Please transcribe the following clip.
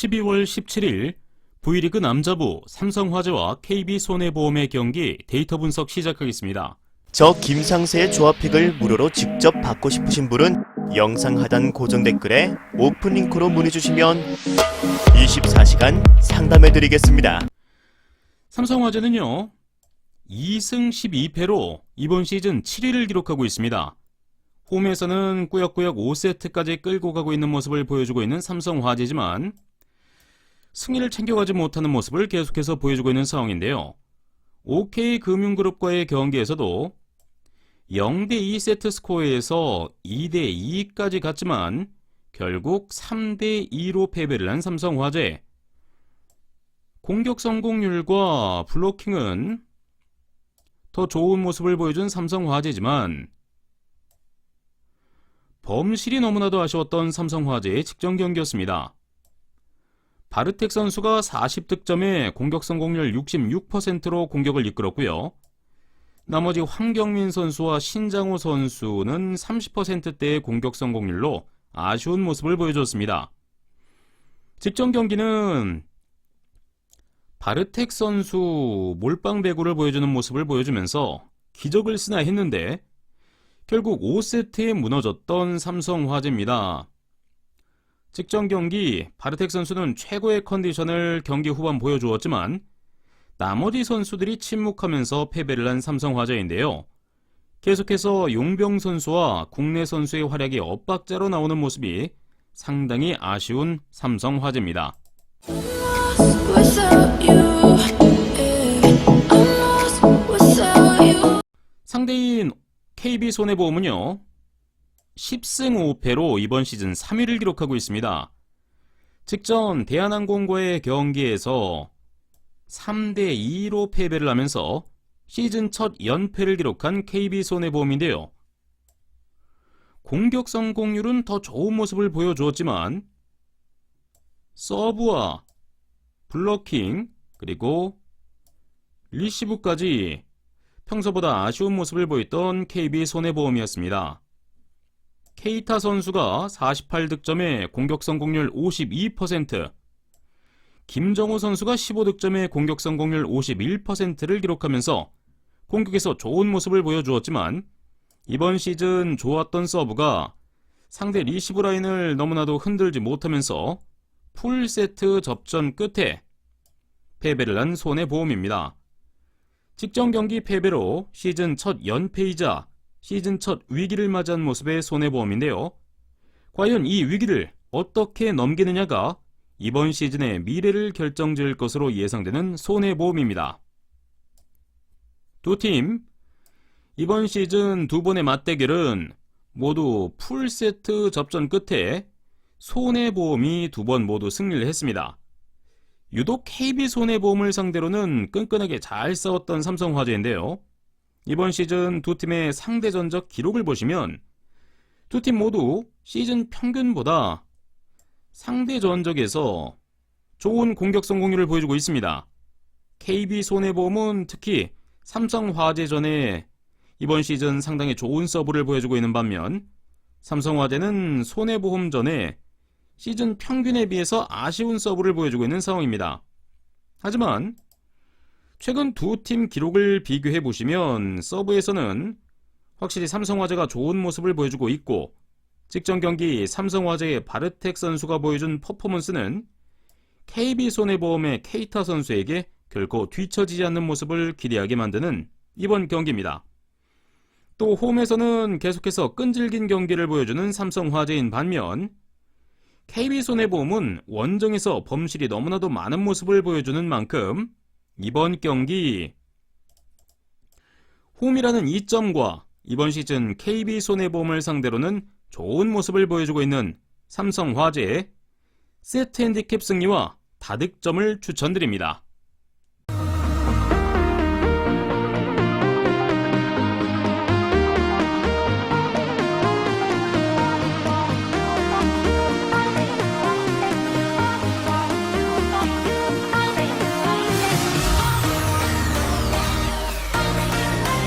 12월 17일 V리그 남자부 삼성화재와 KB손해보험의 경기 데이터 분석 시작하겠습니다. 저 김상세의 조합픽을 무료로 직접 받고 싶으신 분은 영상 하단 고정 댓글에 오픈 링크로 문의 주시면 24시간 상담해 드리겠습니다. 삼성화재는요, 2승 12패로 이번 시즌 7위를 기록하고 있습니다. 홈에서는 꾸역꾸역 5세트까지 끌고 가고 있는 모습을 보여주고 있는 삼성화재지만 승리를 챙겨가지 못하는 모습을 계속해서 보여주고 있는 상황인데요. OK금융그룹과의 경기에서도 0대2 세트 스코어에서 2대2까지 갔지만 결국 3대2로 패배를 한 삼성화재. 공격 성공률과 블로킹은 더 좋은 모습을 보여준 삼성화재지만 범실이 너무나도 아쉬웠던 삼성화재의 직전 경기였습니다. 바르텍 선수가 40득점에 공격 성공률 66%로 공격을 이끌었고요. 나머지 황경민 선수와 신장호 선수는 30%대의 공격 성공률로 아쉬운 모습을 보여줬습니다. 직전 경기는 바르텍 선수 몰빵 배구를 보여주는 모습을 보여주면서 기적을 쓰나 했는데 결국 5세트에 무너졌던 삼성화재입니다. 직전 경기 바르텍 선수는 최고의 컨디션을 경기 후반 보여주었지만 나머지 선수들이 침묵하면서 패배를 한 삼성화재인데요. 계속해서 용병 선수와 국내 선수의 활약이 엇박자로 나오는 모습이 상당히 아쉬운 삼성화재입니다. 상대인 KB손해보험은요. 10승 5패로 이번 시즌 3위를 기록하고 있습니다. 직전 대한항공과의 경기에서 3대 2로 패배를 하면서 시즌 첫 연패를 기록한 KB손해보험인데요. 공격 성공률은 더 좋은 모습을 보여주었지만 서브와 블로킹 그리고 리시브까지 평소보다 아쉬운 모습을 보였던 KB 손해보험이었습니다. 케이타 선수가 48득점에 공격 성공률 52%, 김정우 선수가 15득점에 공격 성공률 51%를 기록하면서 공격에서 좋은 모습을 보여주었지만 이번 시즌 좋았던 서브가 상대 리시브 라인을 너무나도 흔들지 못하면서 풀세트 접전 끝에 패배를 한 손해보험입니다. 직전 경기 패배로 시즌 첫 연패이자 시즌 첫 위기를 맞이한 모습의 손해보험인데요. 과연 이 위기를 어떻게 넘기느냐가 이번 시즌의 미래를 결정지을 것으로 예상되는 손해보험입니다. 두 팀, 이번 시즌 두 번의 맞대결은 모두 풀세트 접전 끝에 손해보험이 두 번 모두 승리를 했습니다. 유독 KB 손해보험을 상대로는 끈끈하게 잘 싸웠던 삼성화재인데요. 이번 시즌 두 팀의 상대 전적 기록을 보시면 두 팀 모두 시즌 평균보다 상대 전적에서 좋은 공격 성공률을 보여주고 있습니다. KB 손해보험은 특히 삼성화재전에 이번 시즌 상당히 좋은 서브를 보여주고 있는 반면 삼성화재는 손해보험전에 시즌 평균에 비해서 아쉬운 서브를 보여주고 있는 상황입니다. 하지만 최근 두 팀 기록을 비교해 보시면 서브에서는 확실히 삼성화재가 좋은 모습을 보여주고 있고 직전 경기 삼성화재의 바르텍 선수가 보여준 퍼포먼스는 KB손해보험의 케이타 선수에게 결코 뒤처지지 않는 모습을 기대하게 만드는 이번 경기입니다. 또 홈에서는 계속해서 끈질긴 경기를 보여주는 삼성화재인 반면 KB손해보험은 원정에서 범실이 너무나도 많은 모습을 보여주는 만큼 이번 경기 홈이라는 이점과 이번 시즌 KB손해보험을 상대로는 좋은 모습을 보여주고 있는 삼성화재의 세트 핸디캡 승리와 다득점을 추천드립니다.